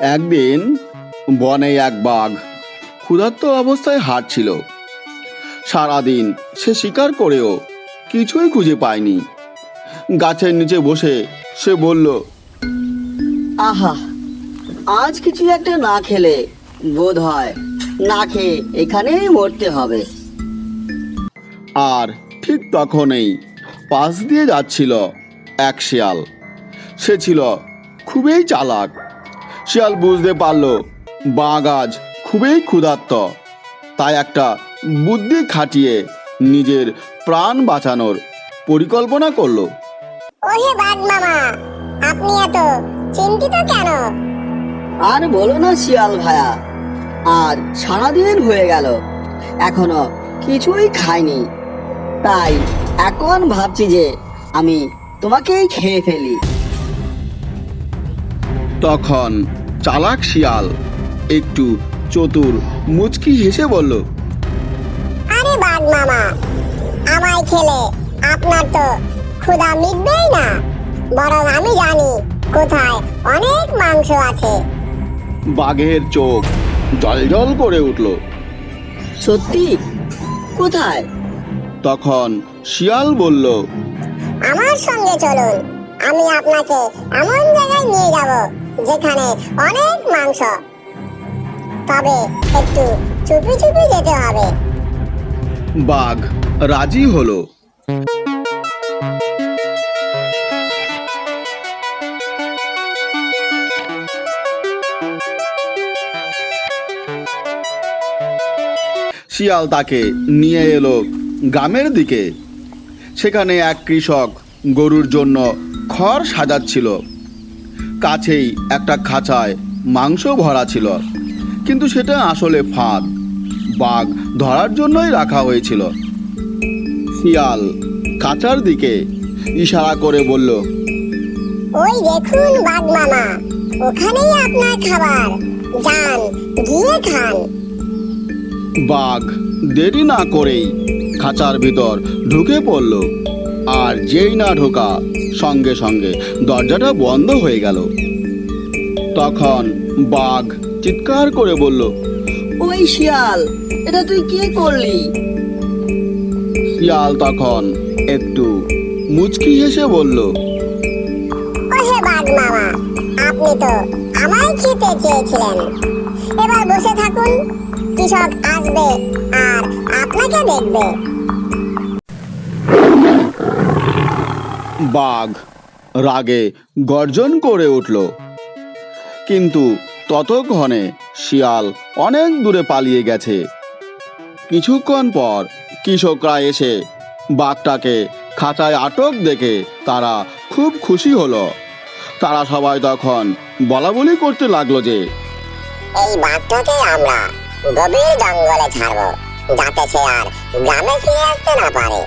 একদিন বনে এক বাঘ ক্ষুধার্ত অবস্থায় হাঁটছিল। সারাদিন সে শিকার করেও কিছুই খুঁজে পায়নি। গাছের নিচে বসে সে বলল আহা আজ কিছু একটা না খেলে বোধ হয় না খেয়ে এখানেই মরতে হবে। আর ঠিক তখনই পাশ দিয়ে যাচ্ছিল এক শিয়াল। সে ছিল খুবই চালাক। শিয়াল বুঝতে পারল বাঘ গাছ খুবই ক্ষুধার্ত। তাই একটা বুদ্ধি খাটিয়ে নিজের প্রাণ বাঁচানোর পরিকল্পনা করল। ওহে বাঘ মামা আপনি এত চিন্তিত কেন? আর বলো না শিয়াল ভায়া আর সারাদিন হয়ে গেল এখনও কিছুই খাইনি। তাই এখন ভাবছি যে আমি তোমাকেই খেয়ে ফেলি। তখন চালাক শিয়াল। একটু চতুর মুচকি হেসে বলল আরে বাঘ মামা আমায় খেলে আপনার তো ক্ষুধা মিটবেই না। বরং আমি জানি কোথায় অনেক মাংস আছে। বাঘের চোখ জলজল করে উঠল। সত্যি? কোথায়? তখন শিয়াল বলল আমার সঙ্গে চলুন আমি আপনাকে এমন জায়গায় নিয়ে যাব যেখানে অনেক মাংস। তবে একটু চুপি চুপি যেতে হবে। বাঘ রাজি হলো। শিয়াল তাকে নিয়ে এলো গ্রামের দিকে। সেখানে এক কৃষক গরুর জন্য খড় সাজাচ্ছিল। কাছেই একটা খাঁচায় মাংস ভরা ছিল। কিন্তু সেটা আসলে ফাঁদ। বাঘ ধরার জন্যই রাখা হয়েছিল। শিয়াল খাঁচার দিকে ইশারা করে বলল ওই দেখুন বাঘ মামা ওখানেই আপনার খাবার। যান গিয়ে খান। বাঘ দেরি না করেই খাঁচার ভিতর ঢুকে পড়ল। আর যেই না ঢোকা সঙ্গে সঙ্গে দরজাটা বন্ধ হয়ে গেল। তখন বাঘ চিৎকার করে বলল ওই শিয়াল এটা তুই কি করলি? শিয়াল তখন একটু মুচকি হেসে বলল ওহে বাঘ মামা আপনি তো আমায় খেতে চেয়েছিলেন। এবার বসে থাকুন কৃষক আসবে আর আপনাকে দেখবে। বাঘ রাগে গর্জন করে উঠল। কিন্তু ততক্ষণে শিয়াল অনেক দূরে পালিয়ে গেছে। কিছুক্ষণ পর কৃষকরা এসে বাঘটাকে খাঁচায় আটক দেখে তারা খুব খুশি হলো। তারা সবাই তখন বলা বলি করতে লাগল যে আমরা গভীর জঙ্গলে ছাড়বো, যাতে সে আর গ্রামে ফিরে আসতে না পারে।